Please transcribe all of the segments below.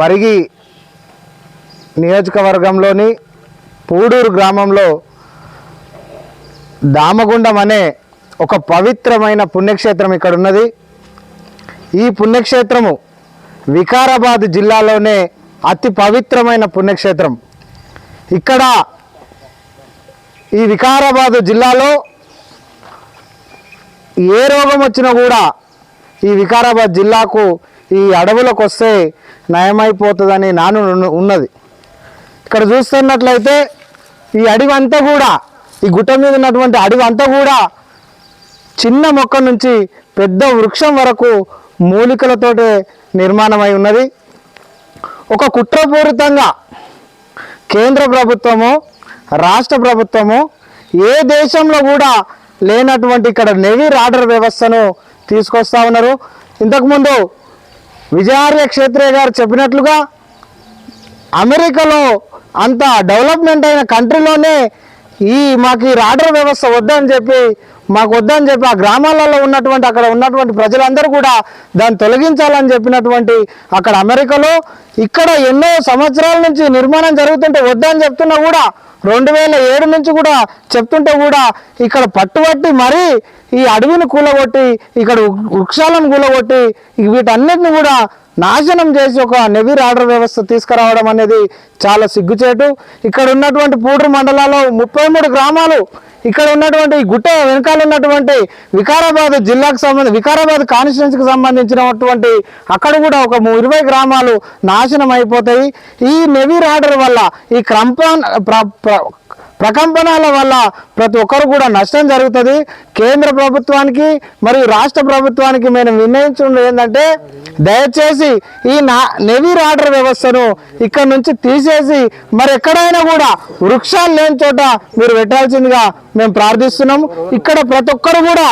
పరిగి నియోజకవర్గంలోని పూడూరు గ్రామంలో దామగుండం అనే ఒక పవిత్రమైన పుణ్యక్షేత్రం ఇక్కడ ఉన్నది. ఈ పుణ్యక్షేత్రము వికారాబాద్ జిల్లాలోనే అతి పవిత్రమైన పుణ్యక్షేత్రం. ఇక్కడ ఈ వికారాబాద్ జిల్లాలో ఏ రోగం వచ్చినా కూడా ఈ వికారాబాద్ జిల్లాకు ఈ అడవులకు వస్తే నయమైపోతుందని నాను ఉన్నది. ఇక్కడ చూస్తున్నట్లయితే ఈ అడవి అంతా కూడా ఈ గుట్ట మీద ఉన్నటువంటి అడవి అంతా కూడా చిన్న మొక్క నుంచి పెద్ద వృక్షం వరకు మూలికలతోటే నిర్మాణమై ఉన్నది. ఒక కుట్రపూరితంగా కేంద్ర ప్రభుత్వము రాష్ట్ర ప్రభుత్వము ఏ దేశంలో కూడా లేనటువంటి ఇక్కడ నెవీ రాడర్ వ్యవస్థను తీసుకొస్తా ఉన్నారు. ఇంతకుముందు విజయార్య క్షేత్రయ్య గారు చెప్పినట్లుగా అమెరికాలో అంత డెవలప్మెంట్ అయిన కంట్రీలోనే ఈ మాకు ఈ రాడర్ వ్యవస్థ వద్దని చెప్పి మాకు వద్దని చెప్పి ఆ గ్రామాలలో ఉన్నటువంటి అక్కడ ఉన్నటువంటి ప్రజలందరూ కూడా దాన్ని తొలగించాలని చెప్పినటువంటి అక్కడ అమెరికాలో ఇక్కడ ఎన్నో సంవత్సరాల నుంచి నిర్మాణం జరుగుతుంటే వద్దని చెప్తున్నా కూడా రెండు వేల ఏడు నుంచి కూడా చెప్తుంటే కూడా ఇక్కడ పట్టుబట్టి మరీ ఈ అడవిని కూలగొట్టి ఇక్కడ వృక్షాలను కూలగొట్టి వీటన్నిటిని కూడా నాశనం చేసి ఒక నెవీర్ ఆర్డర్ వ్యవస్థ తీసుకురావడం అనేది చాలా సిగ్గుచేటు. ఇక్కడ ఉన్నటువంటి పూడూరు మండలాల్లో ముప్పై మూడు గ్రామాలు ఇక్కడ ఉన్నటువంటి గుట్ట వెనకాల ఉన్నటువంటి వికారాబాద్ జిల్లాకు సంబంధించి వికారాబాద్ కాన్స్టిట్యున్సీకి సంబంధించినటువంటి అక్కడ కూడా ఒక ఇరవై గ్రామాలు నాశనం అయిపోతాయి. ఈ నెవీర్ ఆర్డర్ వల్ల ఈ క్రంపాన్ ప్ర- ప్రకంపనాల వల్ల ప్రతి ఒక్కరు కూడా నష్టం జరుగుతుంది. కేంద్ర ప్రభుత్వానికి మరియు రాష్ట్ర ప్రభుత్వానికి మేము నిర్ణయించడం ఏంటంటే దయచేసి ఈ నా నెవీర్ ఆర్డర్ వ్యవస్థను ఇక్కడ నుంచి తీసేసి మరి ఎక్కడైనా కూడా వృక్షాలు లేని చోట మీరు పెట్టాల్సిందిగా మేము ప్రార్థిస్తున్నాము. ఇక్కడ ప్రతి ఒక్కరు కూడా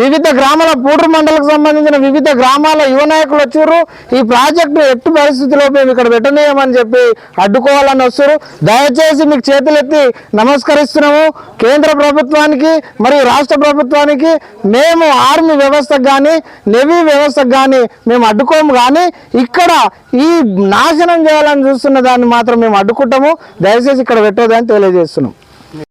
వివిధ గ్రామాల పూడ్రు మండలకు సంబంధించిన వివిధ గ్రామాల యువ నాయకులు వచ్చారు ఈ ప్రాజెక్టు ఎట్టి పరిస్థితిలో మేము ఇక్కడ పెట్టనీయమని చెప్పి అడ్డుకోవాలని వస్తారు దయచేసి మీకు చేతులెత్తి నమస్కరిస్తున్నాము. కేంద్ర ప్రభుత్వానికి మరియు రాష్ట్ర ప్రభుత్వానికి మేము ఆర్మీ వ్యవస్థకు కానీ నెవీ వ్యవస్థకు కానీ మేము అడ్డుకోము. కానీ ఇక్కడ ఈ నాశనం చేయాలని చూస్తున్న దాన్ని మాత్రం మేము అడ్డుకుంటాము. దయచేసి ఇక్కడ పెట్టొద్దని తెలియజేస్తున్నాం.